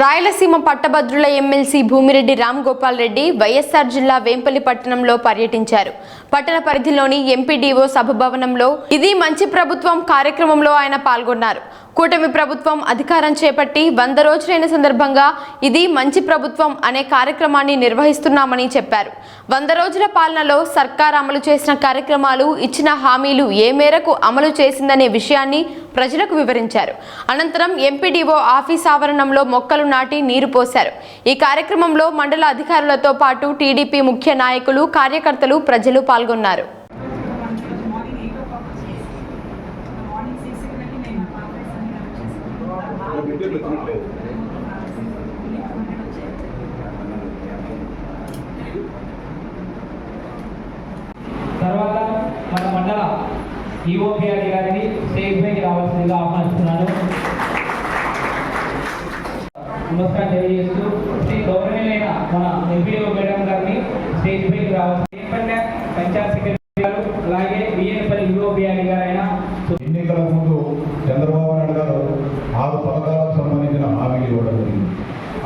రాయలసీమ పట్టభద్రుల ఎమ్మెల్సీ భూమిరెడ్డి రామ్ గోపాల్ రెడ్డి వైఎస్ఆర్ జిల్లా వేంపల్లి పట్టణంలో పర్యటించారు. పట్టణ పరిధిలోని ఎంపీడీఓ సభభవనంలో ఇది మంచి ప్రభుత్వం కార్యక్రమంలో ఆయన పాల్గొన్నారు. కూటమి ప్రభుత్వం అధికారం చేపట్టి వంద రోజులైన సందర్భంగా ఇది మంచి ప్రభుత్వం అనే కార్యక్రమాన్ని నిర్వహిస్తున్నామని చెప్పారు. వంద రోజుల పాలనలో సర్కార్ అమలు చేసిన కార్యక్రమాలు ఇచ్చిన హామీలు ఏ మేరకు అమలు చేసిందనే విషయాన్ని ప్రజలకు వివరించారు అనంతరం ఎంపీడీఓ ఆఫీస్ ఆవరణంలో మొక్కలు నాటి నీరు పోశారు ఈ కార్యక్రమంలో మండల అధికారులతో పాటు టీడీపీ ముఖ్య నాయకులు కార్యకర్తలు ప్రజలు పాల్గొన్నారు మార్నింగ్ సిక్స్ వెళ్ళి నేను ఆఫీస్ అన్ని వచ్చేసుకుంటాను తర్వాత మన మండల ఈఓపీఆర్ గారిని స్టేజ్ పైకి రావాల్సిందిగా ఆహ్వానిస్తున్నాను. నమస్కారం తెలియజేస్తూ శ్రీ గౌరవనీయులైన మన ఎంపీఓ మేడం గారిని స్టేజ్ పైకి రావాల్సి పంచాయత్ సెక్రటరీ గారు అలాగే విఎన్పల్లి ఈఓపీఆర్ గారైన ఎన్నికల ముందు చంద్రబాబు నాయుడు గారు ఆరు పథకాలకు సంబంధించిన హామీలు ఇవ్వడం జరిగింది.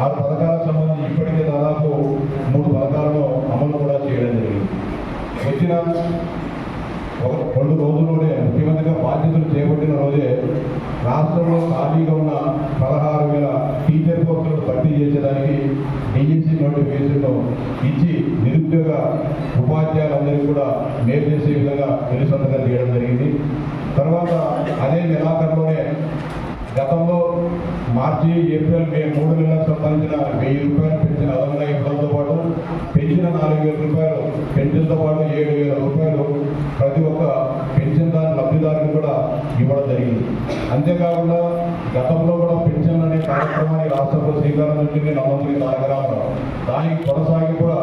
ఆరు పథకాలకు సంబంధించి ఇప్పటికే దాదాపు మూడు పథకాలను అమలు కూడా చేయడం జరిగింది. వచ్చిన రెండు రోజుల్లోనే ముఖ్యమంత్రిగా బాధ్యతలు చేపట్టిన రోజే రాష్ట్రంలో ఖాళీగా ఉన్న పదహారు వేల టీచర్ పోస్టులను భర్తీ చేసేదానికి డిఎస్సి నోటిఫికేషన్ను ఇచ్చి నిరుద్యోగ ఉపాధ్యాయులందరికీ కూడా మేలు చేసే విధంగా నిరుసంతకం చేయడం జరిగింది. తర్వాత అదే నెలాఖరులోనే గతంలో మార్చి ఏప్రిల్ మే మూడు నెలలకు సంబంధించిన వెయ్యి రూపాయలు పెంచిన అదనంగా ఇవ్వడంతో పాటు పెంచిన నాలుగు వేల రూపాయలు పెన్షన్తో పాటు ఏడు వేల రూపాయలు ప్రతి ఒక్క పెన్షన్ దాని కూడా ఇవ్వడం జరిగింది. అంతేకాకుండా గతంలో కూడా పెన్షన్ అనే కార్యక్రమాన్ని రాష్ట్రంలో శ్రీకారం చుట్టింది నవంబరి తారక రామారావు దానికి కొనసాగి కూడా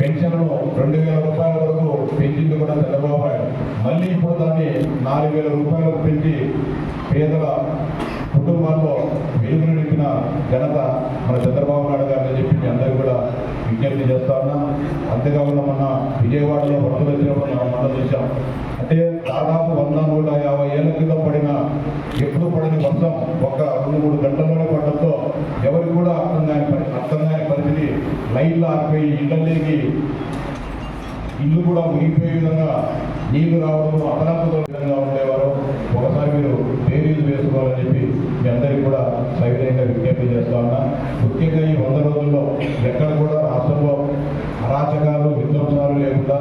పెన్షన్ను రెండు వేల రూపాయలు వరకు పెంచింది కూడా చంద్రబాబు నాయుడు మళ్ళీ ఇప్పుడు దాన్ని నాలుగు వేల రూపాయలకు పెంచి పేదల కుటుంబాల్లో వెలుగు నింపిన ఘనత మన చంద్రబాబు నాయుడు గారిని చెప్పి మీ అందరూ కూడా విజ్ఞప్తి చేస్తా ఉన్నా. అంతేకాకుండా మన విజయవాడలో వరదలు వచ్చినప్పుడు మనం మనం చూసాం. అంటే దాదాపు వంద నూట యాభై ఏళ్ళ క్రితం పడిన ఎప్పుడు పడిన వర్షం ఒక రెండు మూడు గంటల్లోనే పడడంతో ఎవరికి కూడా అర్థం కాని పరి అర్థం కాని పరిస్థితి. లైట్లు ఆగిపోయి ఇళ్ళలోకి ఇల్లు కూడా మునిగిపోయే విధంగా నీళ్ళు రావడం అతనాపుతో విధంగా ఉండేవారు. ఒకసారి మీరు పేరీలు వేసుకోవాలని చెప్పి మీ అందరికీ కూడా సవినయంగా విజ్ఞప్తి చేస్తా ఉన్నా. ముఖ్యంగా ఈ వంద రోజుల్లో ఎక్కడ కూడా రాష్ట్రంలో అరాచకాలు విధ్వంసాలు లేకుండా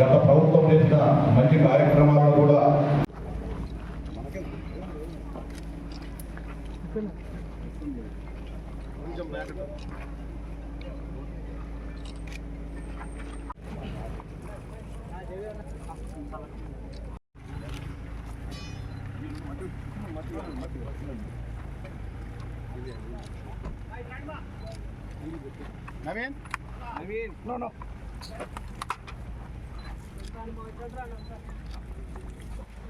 గత ప్రభుత్వం చేసిన మంచి కార్యక్రమాలను కూడా కొంచెం నవీన్? నవీన్. No no.